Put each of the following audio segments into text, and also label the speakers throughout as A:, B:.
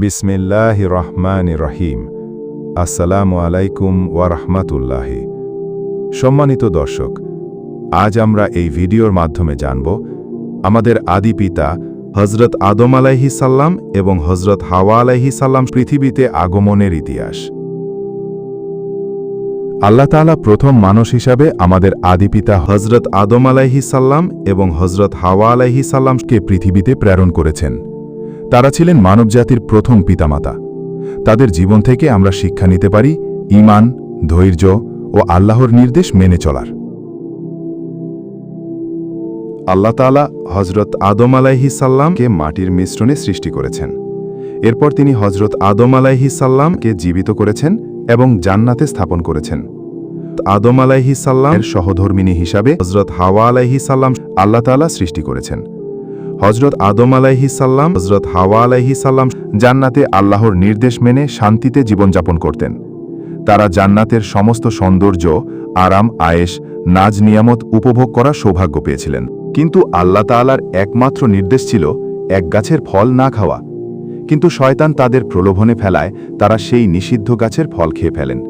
A: বিসমিল্লাহ রহমান রহিম আসসালামু আলাইকুম ওয়া রাহমাতুল্লাহি সম্মানিত দর্শক, আজ আমরা এই ভিডিওর মাধ্যমে জানব আমাদের আদি পিতা হজরত আদম আলাইহি সাল্লাম এবং হজরত হাওয়া আলাইহি সাল্লাম পৃথিবীতে আগমনের ইতিহাস। আল্লাহ তাআলা প্রথম মানুষ হিসাবে আমাদের আদি পিতা হজরত আদম আলাইহি সাল্লাম এবং হজরত হাওয়া আলাইহি সাল্লামকে পৃথিবীতে প্রেরণ করেছেন। তারা ছিলেন মানবজাতির প্রথম পিতামাতা। তাদের জীবন থেকে আমরা শিক্ষা নিতে পারি ঈমান, ধৈর্য ও আল্লাহর নির্দেশ মেনে চলার। আল্লাহ তালা হজরত আদম আলাইহি সাল্লামকে মাটির মিশ্রণে সৃষ্টি করেছেন। এরপর তিনি হজরত আদম আলাইহি সাল্লামকে জীবিত করেছেন এবং জান্নাতে স্থাপন করেছেন। আদম আলাইহি সাল্লামের সহধর্মিনী হিসাবে হজরত হাওয়া আলাইহি সাল্লাম আল্লাহ তালা সৃষ্টি করেছেন। হজরত আদম আলাইহি সাল্লাম হজরত হাওয়া আলাইহি সাল্লাম জান্নাতে আল্লাহর নির্দেশ মেনে শান্তিতে জীবনযাপন করতেন। তারা জান্নাতের সমস্ত সৌন্দর্য, আরাম, আয়েশ, নাজ, নিয়ামত উপভোগ করার সৌভাগ্য পেয়েছিলেন। কিন্তু আল্লাহ তাআলার একমাত্র নির্দেশ ছিল এক গাছের ফল না খাওয়া। কিন্তু শয়তান তাদের প্রলোভনে ফেলায় তারা সেই নিষিদ্ধ গাছের ফল খেয়ে ফেলেন।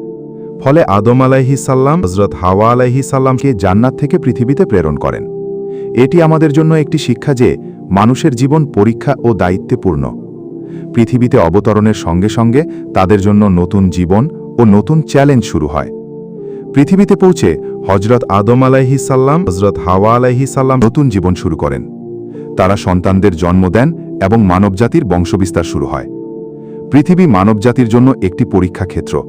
A: ফলে আদম আলাইহি সাল্লাম হজরত হাওয়া আলাইহি সাল্লামকে জান্নাত থেকে পৃথিবীতে প্রেরণ করেন। এটি আমাদের জন্য একটি শিক্ষা যে মানুষের জীবন পরীক্ষা ও দায়িত্বে পূর্ণ পৃথিবীতে অবতরণের সঙ্গে সঙ্গে তাদের জন্য নতুন জীবন ও নতুন চ্যালেঞ্জ শুরু হয়। পৃথিবীতে পৌঁছে হজরত আদম আলাইহি সাল্লাম হজরত হাওয়া আলাইহি সাল্লাম নতুন জীবন শুরু করেন। তারা সন্তানদের জন্ম দেন এবং মানবজাতির বংশবিস্তার শুরু হয়। পৃথিবী মানবজাতির জন্য একটি পরীক্ষা ক্ষেত্র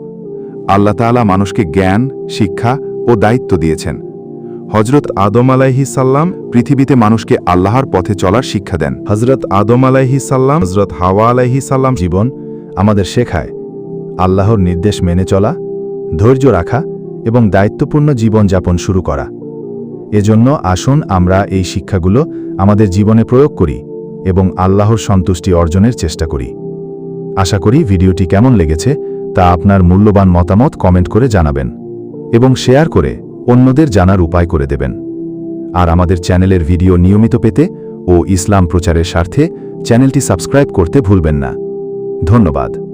A: আল্লাহ তাআলা মানুষকে জ্ঞান, শিক্ষা ও দায়িত্ব দিয়েছেন। হজরত আদম আলাইহি সাল্লাম পৃথিবীতে মানুষকে আল্লাহর পথে চলার শিক্ষা দেন। হজরত আদম আলাইহি সাল্লাম হজরত হাওয়া আলাইহি সাল্লাম জীবন আমাদের শেখায়। আল্লাহর নির্দেশ মেনে চলা, ধৈর্য রাখা এবং দায়িত্বপূর্ণ জীবনযাপন শুরু করা। এজন্য আসুন আমরা এই শিক্ষাগুলো আমাদের জীবনে প্রয়োগ করি এবং আল্লাহর সন্তুষ্টি অর্জনের চেষ্টা করি। আশা করি ভিডিওটি কেমন লেগেছে তা আপনার মূল্যবান মতামত কমেন্ট করে জানাবেন এবং শেয়ার করে অন্যদের জানার উপায় করে দেবেন। আর আমাদের চ্যানেলের ভিডিও নিয়মিত পেতে ও ইসলাম প্রচারের স্বার্থে চ্যানেলটি সাবস্ক্রাইব করতে ভুলবেন না। ধন্যবাদ।